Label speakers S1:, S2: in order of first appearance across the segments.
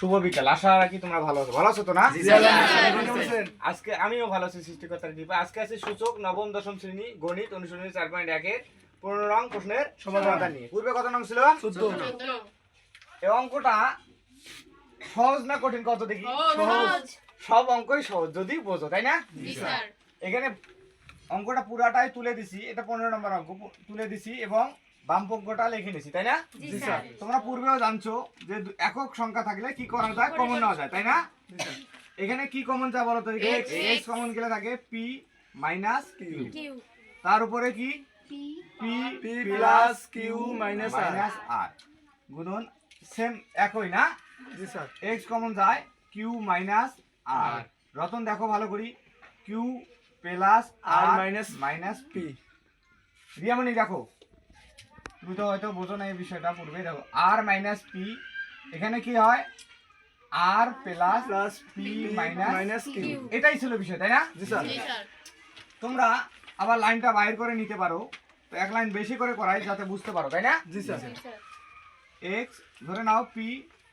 S1: শুভ বিকাল। আশা রাখি তোমরা ভালো আছো। ভালো আছো তো না? আজকে আমিও ভালো আছি সৃষ্টিকর্তার কৃপা আজকে আছে সূচক নবম দশম শ্রেণি গণিত অনুশীলনী চার পয়েন্ট একের পনেরো রং প্রশ্নের সমাধান নিয়ে। পূর্বে কত নং ছিল। এই অঙ্কটা সহজ না কঠিন কত দেখি?
S2: সহজ।
S1: সব অঙ্কই সহজ যদি বোঝো তাই না? এখানে অঙ্কটা পুরাটাই তুলে দিছি এটা পনেরো নম্বর অঙ্ক তুলে দিছি এবং বাম পক্ষটা লিখে নিছি তাই না?
S2: জি স্যার।
S1: তোমরা পূর্বেও জানছো যে দু- একক সংখ্যা থাকলে কি করা যায়? কমন নেওয়া যায় তাই না? এখানে কি কমন যা বলো তো?
S2: X,
S1: এক্স কমন গেলে থাকে পি মাইনাস কিউ
S3: কিউ
S1: তার উপরে কি?
S3: P
S1: P
S2: P plus Q minus R।
S1: Minus R গুণন সেম একই না?
S2: জি স্যার।
S1: এক্স কমন যায় কিউ মাইনাস আর রতন দেখো ভালো করি। Q plus
S2: R
S1: R
S2: minus
S1: minus
S2: P।
S1: Riyamoni দেখো। তুমি তো হয়তো বোঝো না এই বিষয়টা পূর্বে দেখো। আর মাইনাস পি এখানে কি হয়? R plus
S2: Plus P
S1: minus minus
S2: Q।
S1: এটাই ছিল বিষয় তাই না?
S2: জি স্যার।
S1: তোমরা আবার লাইনটা বাইর করে নিতে পারো। তো এক লাইন বেশি করে করাই যাতে বুঝতে পারো তাই না?
S2: জি স্যার।
S1: এক্স ধরে নাও পি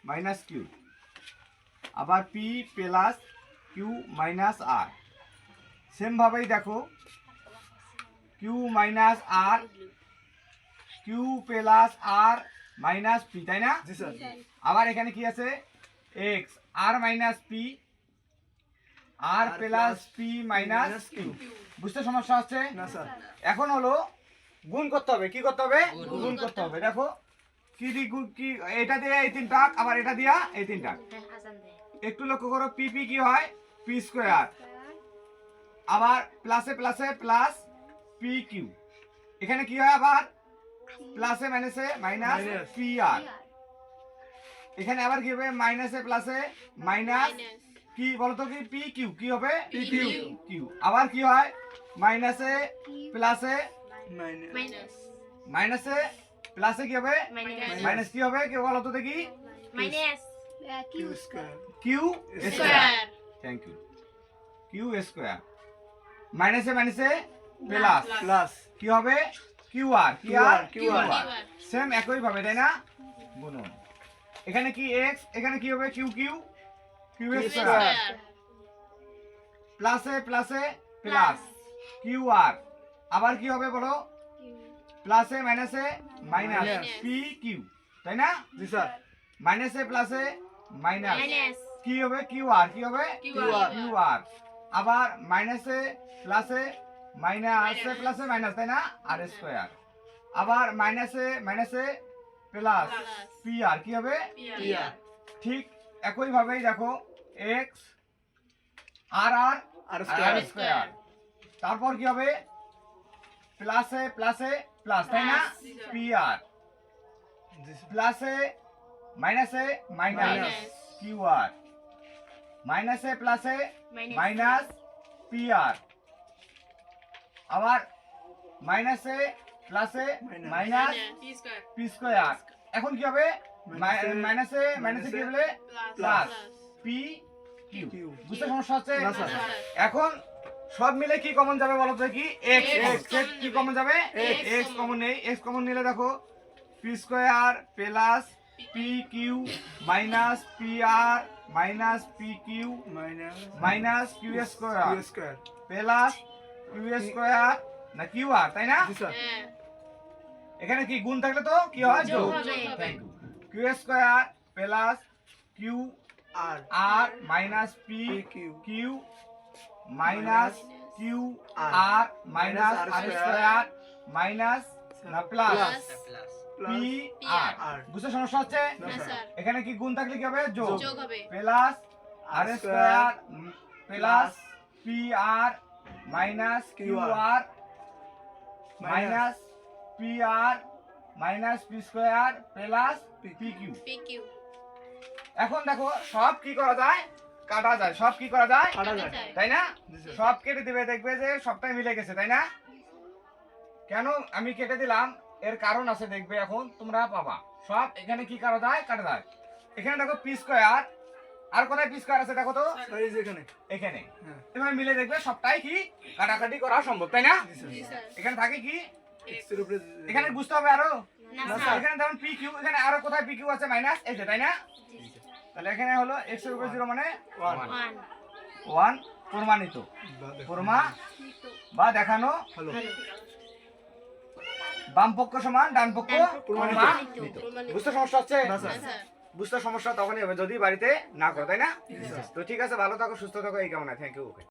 S1: মাইনাস কিউ আবার P plus Q minus R সেমভাবেই দেখো। Q minus R Q plus R minus P তাই না? আবার এখানে কি আছে? X R minus P R plus P minus Q বুঝতে সমস্যা হচ্ছে?
S2: না স্যার।
S1: এখন হলো গুণ করতে হবে। কি করতে হবে?
S3: গুণ।
S1: গুণ
S3: করতে
S1: হবে। দেখো কি কি এটা দিয়ে এই তিনটা আবার এটা দিয়া এই তিনটা একটু লক্ষ্য করো পি পি কি হয়? পি স্কোয়ার আবার প্লাসে প্লাসে প্লাস পি কিউ এখানে কি হয় আবার? প্লাসে মাইনাসে মাইনাস পি আর এখানে আবার কি হবে? মাইনাসে প্লাসে মাইনাস কি বলতো কি? পি কিউ কি হবে?
S3: PQ
S1: কিউ কিউ আবার কি হয়? মাইনাসে প্লাসে মাইনাসে প্লাসে কি হবে? মাইনাস কি হবে? কেউ বলো তো দেখি।
S2: Q square।
S1: Q
S2: Square।
S1: Thank you Q square মাইনাসে মাইনাসে প্লাস
S2: Plus.
S1: কি হবে? কিউ আর কি
S2: QR,
S1: আর
S2: QR
S1: সেম একই ভাবে তাই না? গুণন এখানে কি এক্স এখানে কি হবে? Q Q. Q square. প্লাসে প্লাসে প্লাস। Q R. আবার কি হবে বলো? প্লাসে মাইনাসে মাইনাস। P Q. তাই না?
S2: জি স্যার।
S1: মাইনাসে প্লাসে মাইনাস। কি হবে? Q R. কি হবে?
S2: QR
S1: Q R. আবার মাইনাসে প্লাসে মাইনাসে প্লাসে মাইনাস তাই না? আর স্কোয়ার আবার মাইনাসে মাইনাসে প্লাস পি আর কি হবে?
S2: PR
S1: ঠিক একই ভাবেই দেখো X R R
S2: R
S1: R
S2: square।
S1: Square তারপর কি হবে? প্লাসে প্লাসে প্লাস তাই না?
S3: Plus।
S1: পি আর
S2: জি স্যার।
S1: প্লাসে মাইনাসে মাইনাস
S2: Minus।
S1: কিউ আর মাইনাসে প্লাসে মাইনাস পি আর আবার মাইনাসে প্লাসে। মাইনাস। পি স্কোয়ার এখন কি হবে? মাইনাসে মাইনাসে কি হবে প্লাস পি কিউ। বুঝতে সমস্যা হচ্ছে?
S2: না, স্যার।
S1: এখন সব মিলে কি কমন যাবে বলো তো কি এক্স এক্স কি কমন যাবে?
S3: X
S1: এক্স কমন নেই। এক্স কমন নিলে দেখো P square plus P Q minus P R minus P Q minus Q square. Plus Q square না কিউ আর তাই না?
S2: জি
S1: এখানে কি গুণ থাকলে তো? কি হয়?
S3: যোগ।
S1: Thank you Q square plus Q
S2: R
S1: R minus P
S2: P Q.
S1: Q minus Q R minus R square minus না প্লাস পি আর বুঝতে সমস্যা হচ্ছে? এখানে কি গুণ থাকলে কি হবে? যোগ।
S3: যোগ হবে।
S1: Plus R square plus P R minus Q R minus P R minus P square plus P Q এখন দেখো সব কি করা যায়? কাটা যায়। সব কি করা যায়?
S2: কাটা যায়।
S1: তাই না। সব কেটে দিবে দেখবে যে সবটাই মিলে গেছে তাই না? কেন আমি কেটে দিলাম? এর কারণ আছে দেখবে এখন তোমরা পাবা। সব এখানে কি করা যায়? কাটা যায়। এখানে দেখো পি স্কোয়ার আর কোথায় পি স্কোয়ার আছে দেখো তো?
S2: এই যে এখানে।
S1: এখানে।
S2: হ্যাঁ।
S1: এভাবে মিলে দেখবে সবটাই কি কাটাকাটি করা সম্ভব তাই না? এখানে থাকে কি?
S2: X এর উপরে
S1: এখানে বুঝতে হবে আরও?
S3: না
S2: না,
S3: স্যার
S1: এখানে ধরুন পি কিউ এখানে আরও কোথায় পি কিউ আছে? মাইনাস এই যে তাই না? তাহলে এখানে হলো এক্সের উপরে জিরো মানে
S2: ওয়ান
S1: ওয়ান প্রমাণিত। প্রমা বা দেখানো।
S2: হ্যালো
S1: বাম পক্ষ সমান ডান পক্ষ
S2: প্রমাণিত।
S1: প্রমাণিত। বুঝতে সমস্যা হচ্ছে?
S2: না স্যার
S1: বুঝতে সমস্যা তখনই হবে যদি বাড়িতে না করো তাই না? তো ঠিক আছে ভালো থাকো সুস্থ থাকো এই কামনা থ্যাংক ইউ ওকে